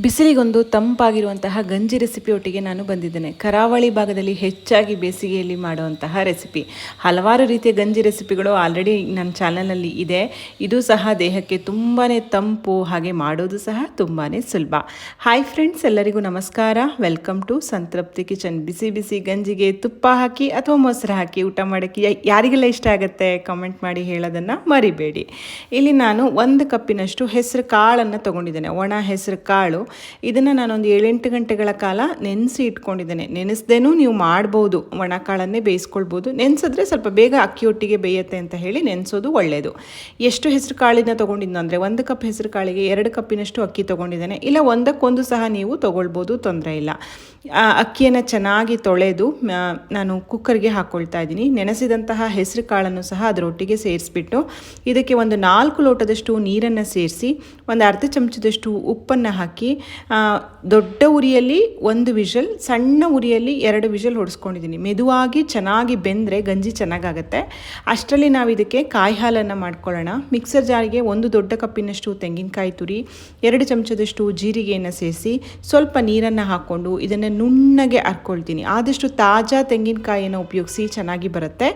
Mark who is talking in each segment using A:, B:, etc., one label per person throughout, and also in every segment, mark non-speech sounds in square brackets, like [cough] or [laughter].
A: ಬಿಸಿಲಿಗೊಂದು ತಂಪಾಗಿರುವಂತಹ ಗಂಜಿ ರೆಸಿಪಿ ಒಟ್ಟಿಗೆ ನಾನು ಬಂದಿದ್ದೇನೆ. ಕರಾವಳಿ ಭಾಗದಲ್ಲಿ ಹೆಚ್ಚಾಗಿ ಬೇಸಿಗೆಯಲ್ಲಿ ಮಾಡುವಂತಹ ರೆಸಿಪಿ ಹಲವಾರು ರೀತಿಯ ಗಂಜಿ ರೆಸಿಪಿಗಳು ಆಲ್ರೆಡಿ ನನ್ನ ಚಾನಲ್ನಲ್ಲಿ ಇದೆ. ಇದು ಸಹ ದೇಹಕ್ಕೆ ತುಂಬಾ ತಂಪು, ಹಾಗೆ ಮಾಡೋದು ಸಹ ತುಂಬಾ ಸುಲಭ. ಹಾಯ್ ಫ್ರೆಂಡ್ಸ್ ಎಲ್ಲರಿಗೂ ನಮಸ್ಕಾರ. ವೆಲ್ಕಮ್ ಟು ಸಂತೃಪ್ತಿ ಕಿಚನ್ ಬಿಸಿ ಬಿಸಿ ಗಂಜಿಗೆ ತುಪ್ಪ ಹಾಕಿ ಅಥವಾ ಮೊಸರು ಹಾಕಿ ಊಟ ಮಾಡೋಕ್ಕೆ ಯಾರಿಗೆಲ್ಲ ಇಷ್ಟ ಆಗುತ್ತೆ ಕಮೆಂಟ್ ಮಾಡಿ ಹೇಳೋದನ್ನು ಮರಿಬೇಡಿ. ಇಲ್ಲಿ ನಾನು ಒಂದು ಕಪ್ಪಿನಷ್ಟು ಹೆಸರು ಕಾಳನ್ನು ತೊಗೊಂಡಿದ್ದೇನೆ. ಒಣ ಹೆಸರು ಕಾಳು. ಇದನ್ನು ನಾನೊಂದು ಏಳೆಂಟು ಗಂಟೆಗಳ ಕಾಲ ನೆನೆಸಿ ಇಟ್ಕೊಂಡಿದ್ದೇನೆ. ನೆನೆಸ್ದೇನೂ ನೀವು ಮಾಡ್ಬೋದು. ಒಣ ಕಾಳನ್ನೇ ಬೇಯಿಸ್ಕೊಳ್ಬೋದು. ನೆನೆಸಿದ್ರೆ ಸ್ವಲ್ಪ ಬೇಗ ಅಕ್ಕಿ ಒಟ್ಟಿಗೆ ಬೇಯುತ್ತೆ ಅಂತ ಹೇಳಿ ನೆನೆಸೋದು ಒಳ್ಳೆಯದು ಎಷ್ಟು ಹೆಸರು ಕಾಳಿನ ತೊಗೊಂಡಿದ್ದು ಅಂದರೆ ಒಂದು ಕಪ್ ಹೆಸರು ಕಾಳಿಗೆ ಎರಡು ಕಪ್ಪಿನಷ್ಟು ಅಕ್ಕಿ ತೊಗೊಂಡಿದ್ದೇನೆ. ಇಲ್ಲ, ಒಂದಕ್ಕೊಂದು ಸಹ ನೀವು ತೊಗೊಳ್ಬೋದು, ತೊಂದರೆ ಇಲ್ಲ. ಅಕ್ಕಿಯನ್ನು ಚೆನ್ನಾಗಿ ತೊಳೆದು ನಾನು ಕುಕ್ಕರ್ಗೆ ಹಾಕ್ಕೊಳ್ತಾ ಇದ್ದೀನಿ. ನೆನೆಸಿದಂತಹ ಹೆಸರು ಕಾಳನ್ನು ಸಹ ಅದರೊಟ್ಟಿಗೆ ಸೇರಿಸ್ಬಿಟ್ಟು, ಇದಕ್ಕೆ ಒಂದು ನಾಲ್ಕು ಲೋಟದಷ್ಟು ನೀರನ್ನು ಸೇರಿಸಿ, ಒಂದು ಅರ್ಧ ಚಮಚದಷ್ಟು ಉಪ್ಪನ್ನು ಹಾಕಿ ದೊಡ್ಡ ಉರಿಯಲ್ಲಿ ಒಂದು ವಿಷಲ್, ಸಣ್ಣ ಉರಿಯಲ್ಲಿ ಎರಡು ವಿಷಲ್ ಹೊಡಿಸ್ಕೊಂಡಿದ್ದೀನಿ ಮೆದುವಾಗಿ ಚೆನ್ನಾಗಿ ಬೆಂದರೆ ಗಂಜಿ ಚೆನ್ನಾಗಾಗತ್ತೆ. ಅಷ್ಟರಲ್ಲಿ ನಾವು ಇದಕ್ಕೆ ಕಾಯಿ ಹಾಲನ್ನು ಮಾಡ್ಕೊಳ್ಳೋಣ. ಮಿಕ್ಸರ್ ಜಾರಿಗೆ ಒಂದು ದೊಡ್ಡ ಕಪ್ಪಿನಷ್ಟು ತೆಂಗಿನಕಾಯಿ ತುರಿ, ಎರಡು ಚಮಚದಷ್ಟು ಜೀರಿಗೆಯನ್ನು ಸೇರಿಸಿ ಸ್ವಲ್ಪ ನೀರನ್ನು ಹಾಕ್ಕೊಂಡು ಇದನ್ನು ನುಣ್ಣಗೆ ಹರ್ಕೊಳ್ತೀನಿ ಆದಷ್ಟು ತಾಜಾ ತೆಂಗಿನಕಾಯಿಯನ್ನು ಉಪಯೋಗಿಸಿ ಚೆನ್ನಾಗಿ ಬರುತ್ತೆ.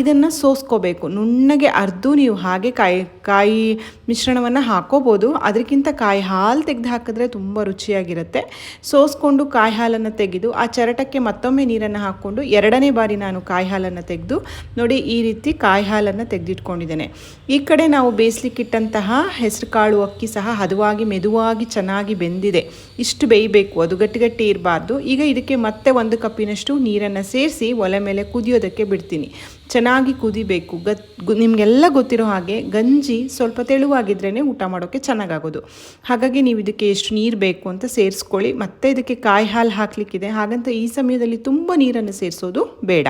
A: ಇದನ್ನು ಸೋಸ್ಕೋಬೇಕು. ನುಣ್ಣಗೆ ಅರ್ದು ನೀವು ಹಾಗೆ ಕಾಯಿ ಕಾಯಿ ಮಿಶ್ರಣವನ್ನು ಹಾಕೋಬೋದು. ಅದಕ್ಕಿಂತ ಕಾಯಿ ಹಾಲು ತೆಗೆದು ಹಾಕಿದ್ರೆ ತುಂಬ ರುಚಿಯಾಗಿರುತ್ತೆ. ಸೋಸ್ಕೊಂಡು ಕಾಯಿ ಹಾಲನ್ನು ತೆಗೆದು, ಆ ಚರಟಕ್ಕೆ ಮತ್ತೊಮ್ಮೆ ನೀರನ್ನು ಹಾಕ್ಕೊಂಡು ಎರಡನೇ ಬಾರಿ ನಾನು ಕಾಯಿ ಹಾಲನ್ನು ತೆಗೆದು, ನೋಡಿ ಈ ರೀತಿ ಕಾಯಿ ಹಾಲನ್ನು ತೆಗೆದಿಟ್ಕೊಂಡಿದ್ದೇನೆ. ಈ ಕಡೆ ನಾವು ಬೇಯಿಸ್ಲಿಕ್ಕಿಟ್ಟಂತಹ ಹೆಸರು ಕಾಳು ಅಕ್ಕಿ ಸಹ ಹದವಾಗಿ, ಮೆದುವಾಗಿ ಚೆನ್ನಾಗಿ ಬೆಂದಿದೆ. ಇಷ್ಟು ಬೇಯಬೇಕು, ಅದು ಗಟ್ಟಿಗಟ್ಟಿ ಗಟ್ಟಿ ಇರಬಾರ್ದು. ಈಗ ಇದಕ್ಕೆ ಮತ್ತೆ ಒಂದು ಕಪ್ಪಿನಷ್ಟು ನೀರನ್ನು ಸೇರಿಸಿ ಒಲೆ ಮೇಲೆ ಕುದಿಯೋದಕ್ಕೆ ಬಿಡ್ತೀನಿ. ಚೆನ್ನಾಗಿ ಕುದಿಬೇಕು. ಗತ್ ನಿಮಗೆಲ್ಲ ಗೊತ್ತಿರೋ ಹಾಗೆ ಗಂಜಿ ಸ್ವಲ್ಪ ತೆಳುವಾಗಿದ್ರೇ ಊಟ ಮಾಡೋಕ್ಕೆ ಚೆನ್ನಾಗಾಗೋದು. ಹಾಗಾಗಿ ನೀವು ಇದಕ್ಕೆ ಎಷ್ಟು ನೀರು ಬೇಕು ಅಂತ ಸೇರಿಸ್ಕೊಳ್ಳಿ. ಮತ್ತೆ ಇದಕ್ಕೆ ಕಾಯಿ ಹಾಲು ಹಾಕಲಿಕ್ಕಿದೆ. ಹಾಗಂತ ಈ ಸಮಯದಲ್ಲಿ ತುಂಬ ನೀರನ್ನು ಸೇರಿಸೋದು ಬೇಡ.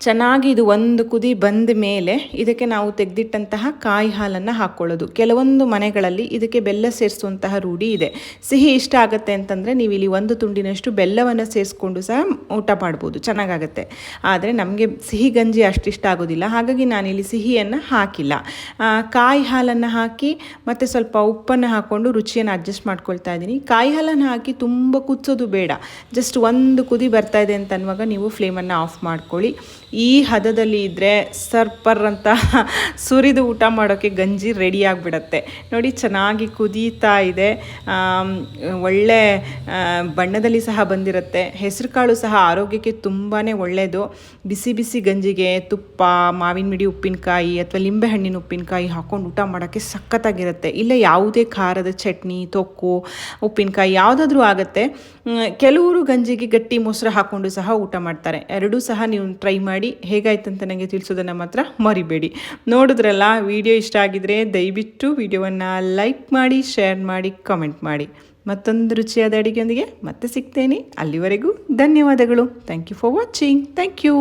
A: ಚೆನ್ನಾಗಿ ಇದು ಒಂದು ಕುದಿ ಬಂದ ಮೇಲೆ ಇದಕ್ಕೆ ನಾವು ತೆಗೆದಿಟ್ಟಂತಹ ಕಾಯಿ ಹಾಲನ್ನು ಹಾಕ್ಕೊಳ್ಳೋದು ಕೆಲವೊಂದು ಮನೆಗಳಲ್ಲಿ ಇದಕ್ಕೆ ಬೆಲ್ಲ ಸೇರಿಸುವಂತಹ ರೂಢಿ ಇದೆ. ಸಿಹಿ ಇಷ್ಟ ಆಗುತ್ತೆ ಅಂತಂದರೆ ನೀವು ಇಲ್ಲಿ ಒಂದು ತುಂಡಿನಷ್ಟು ಬೆಲ್ಲವನ್ನು ಸೇರಿಸ್ಕೊಂಡು ಸಹ ಊಟ ಮಾಡ್ಬೋದು. ಚೆನ್ನಾಗಾಗತ್ತೆ. ಆದರೆ ನಮಗೆ ಸಿಹಿ ಗಂಜಿ ಅಷ್ಟು ಇಷ್ಟ ಆಗೋದಿಲ್ಲ. ಹಾಗಾಗಿ ನಾನಿಲ್ಲಿ ಸಿಹಿಯನ್ನು ಹಾಕಿಲ್ಲ. ಕಾಯಿ ಹಾಲನ್ನು ಹಾಕಿ ಮತ್ತು ಸ್ವಲ್ಪ ಉಪ್ಪನ್ನು ಹಾಕ್ಕೊಂಡು ರುಚಿಯನ್ನು ಅಡ್ಜಸ್ಟ್ ಮಾಡ್ಕೊಳ್ತಾ ಇದ್ದೀನಿ. ಕಾಯಿ ಹಾಲನ್ನು ಹಾಕಿ ತುಂಬ ಕುದಿಸೋದು ಬೇಡ. ಜಸ್ಟ್ ಒಂದು ಕುದಿ ಬರ್ತಾ ಇದೆ ಅಂತ ಅನ್ನುವಾಗ ನೀವು ಫ್ಲೇಮನ್ನು ಆಫ್ ಮಾಡ್ಕೊಳ್ಳಿ. ಈ ಹದದಲ್ಲಿ ಇದ್ದರೆ ಸರ್ಪರ್ ಅಂತ [laughs] ಸುರಿದು ಊಟ ಮಾಡೋಕ್ಕೆ ಗಂಜಿ ರೆಡಿ ಆಗಿಬಿಡತ್ತೆ. ನೋಡಿ ಚೆನ್ನಾಗಿ ಕುದೀತಾ ಇದೆ. ಒಳ್ಳೆ ಬಣ್ಣದಲ್ಲಿ ಸಹ ಬಂದಿರುತ್ತೆ. ಹೆಸರು ಕಾಳು ಸಹ ಆರೋಗ್ಯಕ್ಕೆ ತುಂಬಾ ಒಳ್ಳೆಯದು ಬಿಸಿ ಬಿಸಿ ಗಂಜಿಗೆ ತುಪ್ಪ, ಮಾವಿನ ಮಿಡಿ ಉಪ್ಪಿನಕಾಯಿ ಅಥವಾ ಲಿಂಬೆಹಣ್ಣಿನ ಉಪ್ಪಿನಕಾಯಿ ಹಾಕ್ಕೊಂಡು ಊಟ ಮಾಡೋಕ್ಕೆ ಸಖತ್ತಾಗಿರುತ್ತೆ. ಇಲ್ಲ ಯಾವುದೇ ಖಾರದ ಚಟ್ನಿ, ತೊಕ್ಕು, ಉಪ್ಪಿನಕಾಯಿ ಯಾವುದಾದ್ರೂ ಆಗುತ್ತೆ. ಕೆಲವರು ಗಂಜಿಗೆ ಗಟ್ಟಿ ಮೊಸರು ಹಾಕ್ಕೊಂಡು ಸಹ ಊಟ ಮಾಡ್ತಾರೆ. ಎರಡೂ ಸಹ ನೀವು ಟ್ರೈ ಮಾಡಿ ಹೇಗಾಯ್ತು ಅಂತ ನನಗೆ ತಿಳಿಸೋದನ್ನು ಮಾತ್ರ ಮರಿಬೇಡಿ. ನೋಡಿದ್ರಲ್ಲ, ವಿಡಿಯೋ ಇಷ್ಟ ಆಗಿದ್ರೆ ದಯವಿಟ್ಟು ವಿಡಿಯೋವನ್ನು ಲೈಕ್ ಮಾಡಿ, ಶೇರ್ ಮಾಡಿ, ಕಮೆಂಟ್ ಮಾಡಿ. ಮತ್ತೊಂದು ರುಚಿಯಾದ ಅಡಿಗೆಯೊಂದಿಗೆ ಮತ್ತೆ ಸಿಗ್ತೇನೆ. ಅಲ್ಲಿವರೆಗೂ ಧನ್ಯವಾದಗಳು. Thank you for watching thank you